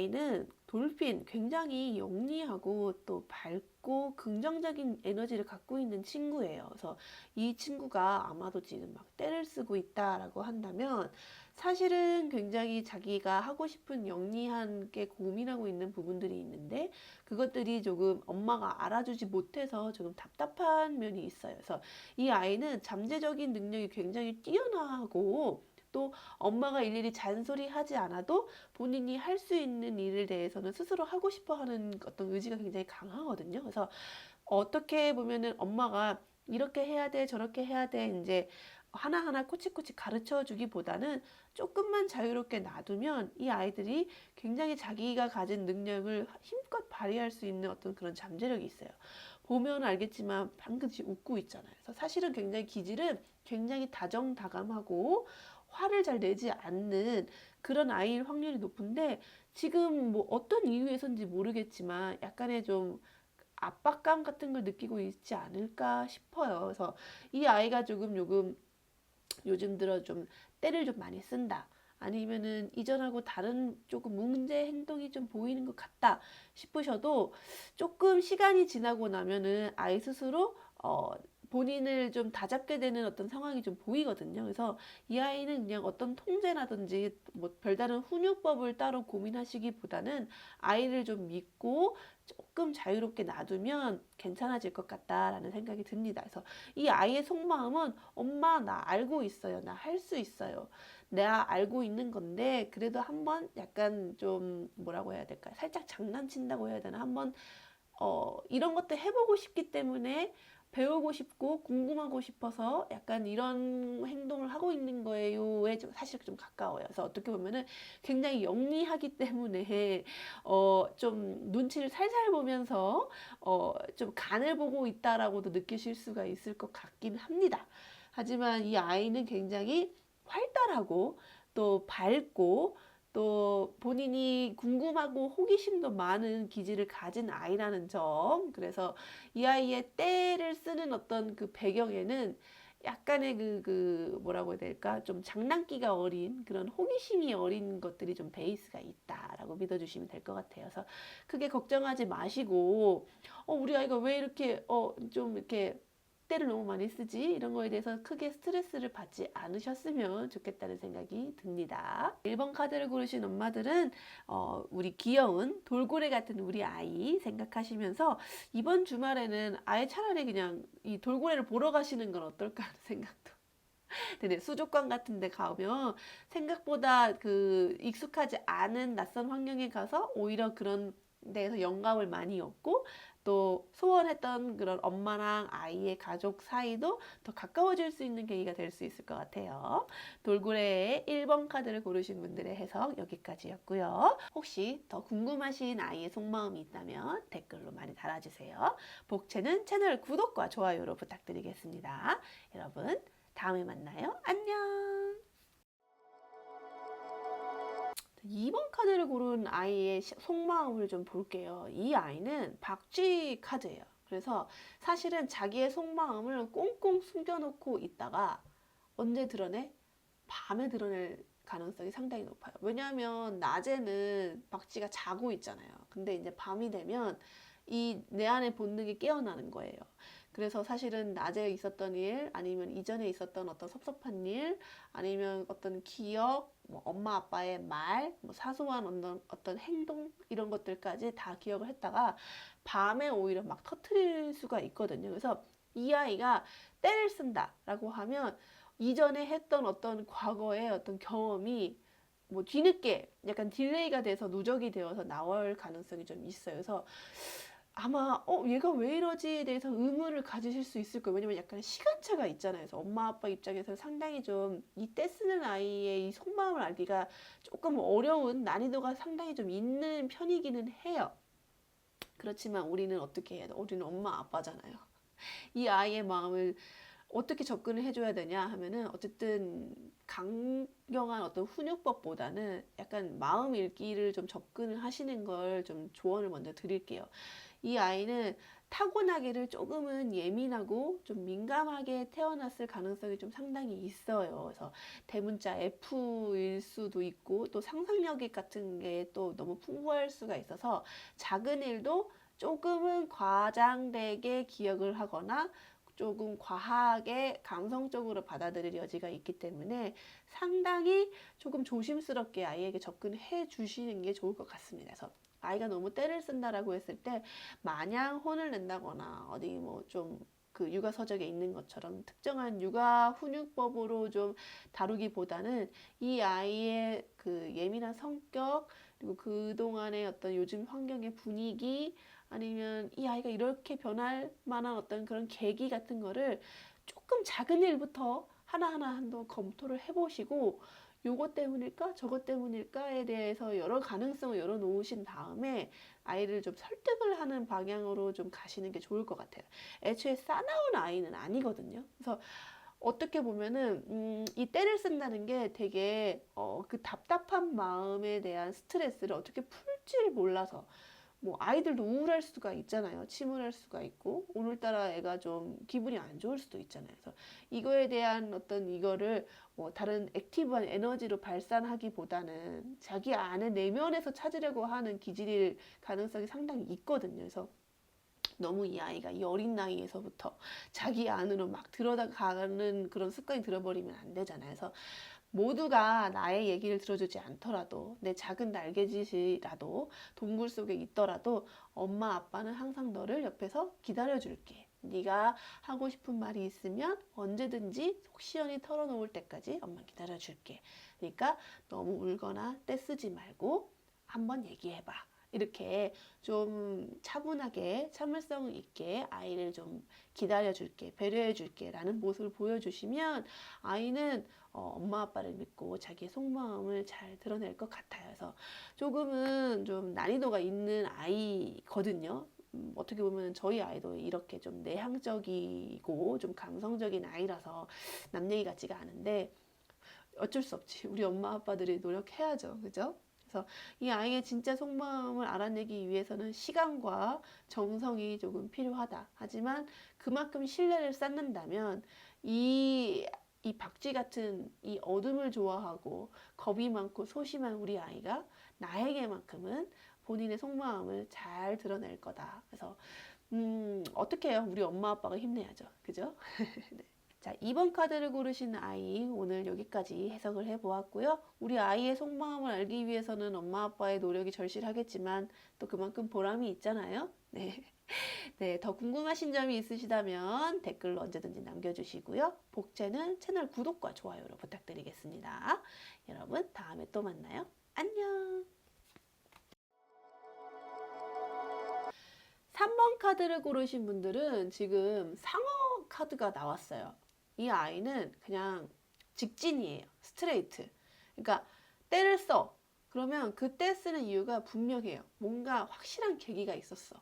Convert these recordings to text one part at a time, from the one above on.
아이는 돌핀 굉장히 영리하고 또 밝고 긍정적인 에너지를 갖고 있는 친구예요. 그래서 이 친구가 아마도 지금 막 때를 쓰고 있다라고 한다면 사실은 굉장히 자기가 하고 싶은 영리한 게 고민하고 있는 부분들이 있는데 그것들이 조금 엄마가 알아주지 못해서 조금 답답한 면이 있어요. 그래서 이 아이는 잠재적인 능력이 굉장히 뛰어나고 또 엄마가 일일이 잔소리하지 않아도 본인이 할 수 있는 일에 대해서는 스스로 하고 싶어 하는 어떤 의지가 굉장히 강하거든요. 그래서 어떻게 보면은 엄마가 이렇게 해야 돼, 저렇게 해야 돼, 이제 하나하나 코치코치 가르쳐 주기보다는 조금만 자유롭게 놔두면 이 아이들이 굉장히 자기가 가진 능력을 힘껏 발휘할 수 있는 어떤 그런 잠재력이 있어요. 보면 알겠지만 방금 지금 웃고 있잖아요. 그래서 사실은 굉장히 기질은 굉장히 다정다감하고 화를 잘 내지 않는 그런 아이일 확률이 높은데 지금 뭐 어떤 이유에서인지 모르겠지만 약간의 좀 압박감 같은 걸 느끼고 있지 않을까 싶어요. 그래서 이 아이가 조금 요금 요즘 들어 좀 때를 좀 많이 쓴다. 아니면은 이전하고 다른 조금 문제 행동이 좀 보이는 것 같다 싶으셔도 조금 시간이 지나고 나면은 아이 스스로 어 본인을 좀 다잡게 되는 어떤 상황이 좀 보이거든요. 그래서 이 아이는 그냥 어떤 통제라든지 뭐 별다른 훈육법을 따로 고민하시기보다는 아이를 좀 믿고 조금 자유롭게 놔두면 괜찮아질 것 같다라는 생각이 듭니다. 그래서 이 아이의 속마음은 엄마 나 알고 있어요. 나 할 수 있어요. 내가 알고 있는 건데 그래도 한번 약간 좀 뭐라고 해야 될까? 살짝 장난친다고 해야 되나? 한번 어 이런 것도 해보고 싶기 때문에 배우고 싶고 궁금하고 싶어서 약간 이런 행동을 하고 있는 거예요에 좀 사실 좀 가까워요. 그래서 어떻게 보면은 굉장히 영리하기 때문에 어 좀 눈치를 살살 보면서 어 좀 간을 보고 있다라고도 느끼실 수가 있을 것 같긴 합니다. 하지만 이 아이는 굉장히 활달하고 또 밝고 또 본인이 궁금하고 호기심도 많은 기질을 가진 아이라는 점. 그래서 이 아이의 때를 쓰는 어떤 그 배경에는 약간의 그, 그, 뭐라고 해야 될까? 좀 장난기가 어린 그런 호기심이 어린 것들이 좀 베이스가 있다라고 믿어주시면 될 것 같아요. 그래서 크게 걱정하지 마시고, 어, 우리 아이가 왜 이렇게, 어, 좀 이렇게 때를 너무 많이 쓰지? 이런 거에 대해서 크게 스트레스를 받지 않으셨으면 좋겠다는 생각이 듭니다. 1번 카드를 고르신 엄마들은 어, 우리 귀여운 돌고래 같은 우리 아이 생각하시면서 이번 주말에는 아예 차라리 그냥 이 돌고래를 보러 가시는 건 어떨까 하는 생각도 근데 수족관 같은 데 가면 생각보다 그 익숙하지 않은 낯선 환경에 가서 오히려 그런 데에서 영감을 많이 얻고 또 소원했던 그런 엄마랑 아이의 가족 사이도 더 가까워질 수 있는 계기가 될 수 있을 것 같아요. 돌고래의 1번 카드를 고르신 분들의 해석 여기까지였고요. 혹시 더 궁금하신 아이의 속마음이 있다면 댓글로 많이 달아주세요. 복채는 채널 구독과 좋아요로 부탁드리겠습니다. 여러분 다음에 만나요. 안녕. 2번 카드를 고른 아이의 시- 속마음을 좀 볼게요. 이 아이는 박쥐 카드예요. 그래서 사실은 자기의 속마음을 꽁꽁 숨겨놓고 있다가 언제 드러내? 밤에 드러낼 가능성이 상당히 높아요. 왜냐하면 낮에는 박쥐가 자고 있잖아요. 근데 이제 밤이 되면 이 내 안의 본능이 깨어나는 거예요. 그래서 사실은 낮에 있었던 일, 아니면 이전에 있었던 어떤 섭섭한 일, 아니면 어떤 기억, 뭐 엄마 아빠의 말, 뭐 사소한 어떤, 어떤 행동 이런 것들까지 다 기억을 했다가 밤에 오히려 막 터트릴 수가 있거든요. 그래서 이 아이가 때를 쓴다라고 하면 이전에 했던 어떤 과거의 어떤 경험이 뭐 뒤늦게 약간 딜레이가 돼서 누적이 되어서 나올 가능성이 좀 있어요. 그래서 아마 어 얘가 왜 이러지에 대해서 의문을 가지실 수 있을 거예요. 왜냐면 약간 시간차가 있잖아요. 그래서 엄마 아빠 입장에서는 상당히 좀 이때 쓰는 아이의 이 속마음을 알기가 조금 어려운 난이도가 상당히 좀 있는 편이기는 해요. 그렇지만 우리는 어떻게 해야 돼? 우리는 엄마 아빠잖아요. 이 아이의 마음을 어떻게 접근을 해줘야 되냐 하면은 어쨌든 강경한 어떤 훈육법보다는 약간 마음 읽기를 좀 접근을 하시는 걸 좀 조언을 먼저 드릴게요. 이 아이는 타고나기를 조금은 예민하고 좀 민감하게 태어났을 가능성이 좀 상당히 있어요. 그래서 대문자 F일 수도 있고 또 상상력이 같은 게 또 너무 풍부할 수가 있어서 작은 일도 조금은 과장되게 기억을 하거나 조금 과하게 감성적으로 받아들일 여지가 있기 때문에 상당히 조금 조심스럽게 아이에게 접근해 주시는 게 좋을 것 같습니다. 그래서 아이가 너무 때를 쓴다라고 했을 때 마냥 혼을 낸다거나 어디 뭐좀 그 육아 서적에 있는 것처럼 특정한 육아 훈육법으로 좀 다루기보다는 이 아이의 그 예민한 성격 그리고 그 동안의 어떤 요즘 환경의 분위기 아니면 이 아이가 이렇게 변할 만한 어떤 그런 계기 같은 거를 조금 작은 일부터 하나하나 한번 검토를 해보시고 요것 때문일까 저것 때문일까에 대해서 여러 가능성을 열어놓으신 다음에 아이를 좀 설득을 하는 방향으로 좀 가시는 게 좋을 것 같아요. 애초에 싸나운 아이는 아니거든요. 그래서 어떻게 보면은 음, 이 때를 쓴다는 게 되게 어, 그 답답한 마음에 대한 스트레스를 어떻게 풀지를 몰라서 뭐 아이들도 우울할 수가 있잖아요. 침울할 수가 있고 오늘따라 애가 좀 기분이 안 좋을 수도 있잖아요. 그래서 이거에 대한 어떤 이거를 뭐 다른 액티브한 에너지로 발산하기보다는 자기 안에 내면에서 찾으려고 하는 기질일 가능성이 상당히 있거든요. 그래서 너무 이 아이가 이 어린 나이에서부터 자기 안으로 막 들어가는 그런 습관이 들어버리면 안 되잖아요. 그래서 모두가 나의 얘기를 들어주지 않더라도 내 작은 날개짓이라도 동굴 속에 있더라도 엄마 아빠는 항상 너를 옆에서 기다려줄게. 네가 하고 싶은 말이 있으면 언제든지 속 시원히 털어놓을 때까지 엄마 기다려줄게. 그러니까 너무 울거나 떼쓰지 말고 한번 얘기해봐. 이렇게 좀 차분하게 참을성 있게 아이를 좀 기다려줄게, 배려해줄게 라는 모습을 보여주시면 아이는 어, 엄마 아빠를 믿고 자기의 속마음을 잘 드러낼 것 같아요. 그래서 조금은 좀 난이도가 있는 아이거든요. 음, 어떻게 보면 저희 아이도 이렇게 좀 내향적이고 좀 감성적인 아이라서 남 얘기 같지가 않은데 어쩔 수 없지. 우리 엄마 아빠들이 노력해야죠. 그죠? 그래서 이 아이의 진짜 속마음을 알아내기 위해서는 시간과 정성이 조금 필요하다. 하지만 그만큼 신뢰를 쌓는다면 이, 이 박쥐 같은 이 어둠을 좋아하고 겁이 많고 소심한 우리 아이가 나에게만큼은 본인의 속마음을 잘 드러낼 거다. 그래서 음, 어떻게 해요? 우리 엄마 아빠가 힘내야죠. 그죠? 네. 자, 2번 카드를 고르신 아이 오늘 여기까지 해석을 해보았고요. 우리 아이의 속마음을 알기 위해서는 엄마 아빠의 노력이 절실하겠지만 또 그만큼 보람이 있잖아요. 네. 네, 더 궁금하신 점이 있으시다면 댓글로 언제든지 남겨주시고요. 복채는 채널 구독과 좋아요로 부탁드리겠습니다. 여러분, 다음에 또 만나요. 안녕! 3번 카드를 고르신 분들은 지금 상어 카드가 나왔어요. 이 아이는 그냥 직진이에요. 스트레이트. 그러니까 때를 써. 그러면 그때 쓰는 이유가 분명해요. 뭔가 확실한 계기가 있었어.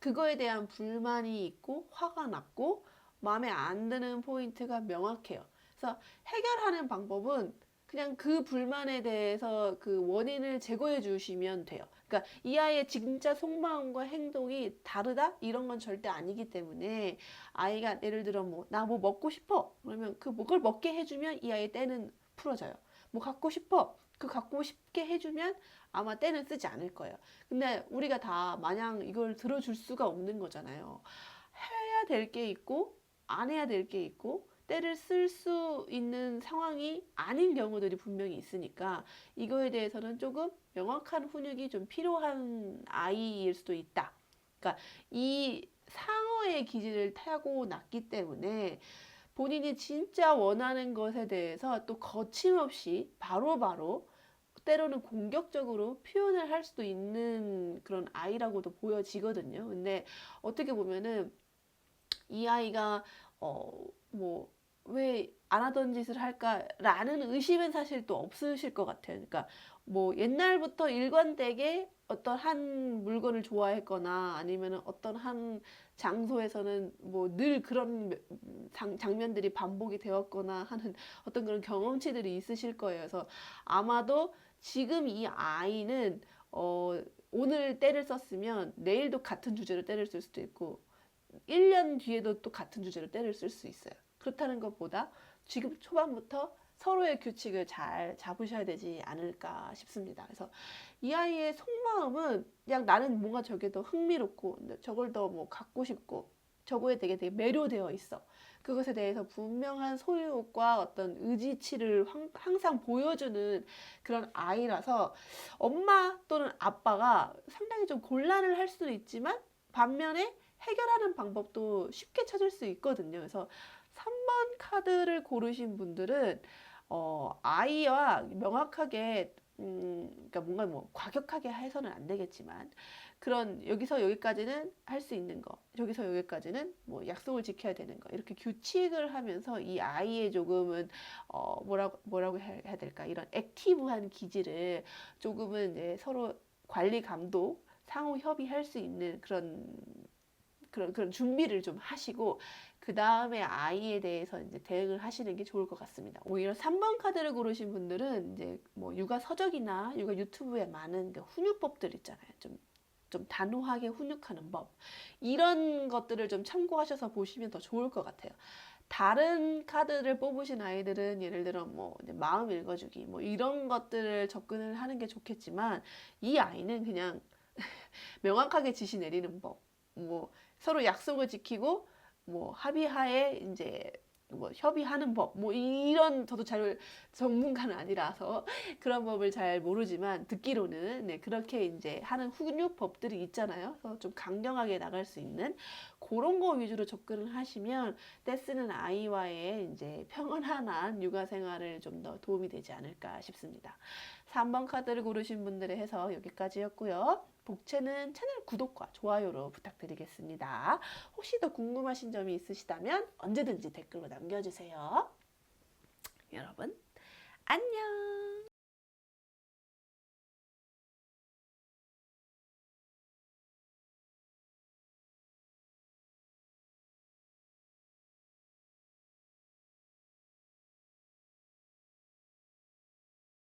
그거에 대한 불만이 있고 화가 났고 마음에 안 드는 포인트가 명확해요. 그래서 해결하는 방법은 그냥 그 불만에 대해서 그 원인을 제거해 주시면 돼요. 그러니까 이 아이의 진짜 속마음과 행동이 다르다? 이런 건 절대 아니기 때문에 아이가 예를 들어 뭐 나 뭐 먹고 싶어 그러면 그 그걸 먹게 해주면 이 아이의 때는 풀어져요. 뭐 갖고 싶어 그 갖고 싶게 해주면 아마 때는 쓰지 않을 거예요. 근데 우리가 다 마냥 이걸 들어줄 수가 없는 거잖아요. 해야 될 게 있고 안 해야 될 게 있고 때를 쓸 수 있는 상황이 아닌 경우들이 분명히 있으니까 이거에 대해서는 조금 명확한 훈육이 좀 필요한 아이일 수도 있다. 그러니까 이 상어의 기질을 타고 났기 때문에 본인이 진짜 원하는 것에 대해서 또 거침없이 바로바로 바로 때로는 공격적으로 표현을 할 수도 있는 그런 아이라고도 보여지거든요. 근데 어떻게 보면은 이 아이가 어 뭐 왜 안 하던 짓을 할까라는 의심은 사실 또 없으실 것 같아요. 그러니까 뭐 옛날부터 일관되게 어떤 한 물건을 좋아했거나 아니면 어떤 한 장소에서는 뭐 늘 그런 장, 장면들이 반복이 되었거나 하는 어떤 그런 경험치들이 있으실 거예요. 그래서 아마도 지금 이 아이는 어 오늘 때를 썼으면 내일도 같은 주제로 때를 쓸 수도 있고 1년 뒤에도 또 같은 주제로 때를 쓸 수 있어요. 그렇다는 것보다 지금 초반부터 서로의 규칙을 잘 잡으셔야 되지 않을까 싶습니다. 그래서 이 아이의 속마음은 그냥 나는 뭔가 저게 더 흥미롭고 저걸 더 뭐 갖고 싶고 저거에 되게 되게 매료되어 있어. 그것에 대해서 분명한 소유욕과 어떤 의지치를 황- 항상 보여주는 그런 아이라서 엄마 또는 아빠가 상당히 좀 곤란을 할 수도 있지만 반면에 해결하는 방법도 쉽게 찾을 수 있거든요. 그래서 3번 카드를 고르신 분들은 어, 아이와 명확하게 음, 그러니까 뭔가 뭐 과격하게 해서는 안 되겠지만 그런 여기서 여기까지는 할 수 있는 거, 여기서 여기까지는 뭐 약속을 지켜야 되는 거 이렇게 규칙을 하면서 이 아이의 조금은 어, 뭐라고 뭐라고 해야 될까? 이런 액티브한 기질을 조금은 이제 서로 관리 감독 상호 협의할 수 있는 그런 그런 그런 준비를 좀 하시고 그 다음에 아이에 대해서 이제 대응을 하시는 게 좋을 것 같습니다. 오히려 3번 카드를 고르신 분들은 이제 뭐 육아 서적이나 육아 유튜브에 많은 그 훈육법들 있잖아요. 좀좀 단호하게 훈육하는 법 이런 것들을 좀 참고하셔서 보시면 더 좋을 것 같아요. 다른 카드를 뽑으신 아이들은 예를 들어 뭐 마음 읽어주기 뭐 이런 것들을 접근을 하는 게 좋겠지만 이 아이는 그냥 명확하게 지시 내리는 법, 뭐 서로 약속을 지키고 뭐 합의하에 이제 뭐 협의하는 법, 뭐 이런 저도 잘 전문가는 아니라서 그런 법을 잘 모르지만 듣기로는 네, 그렇게 이제 하는 훈육 법들이 있잖아요. 그래서 좀 강경하게 나갈 수 있는 그런 거 위주로 접근을 하시면 떼쓰는 아이와의 이제 평온한 육아 생활을 좀 더 도움이 되지 않을까 싶습니다. 3번 카드를 고르신 분들의 해서 여기까지였고요. 복채는 채널 구독과 좋아요로 부탁드리겠습니다. 혹시 더 궁금하신 점이 있으시다면 언제든지 댓글로 남겨주세요. 여러분, 안녕!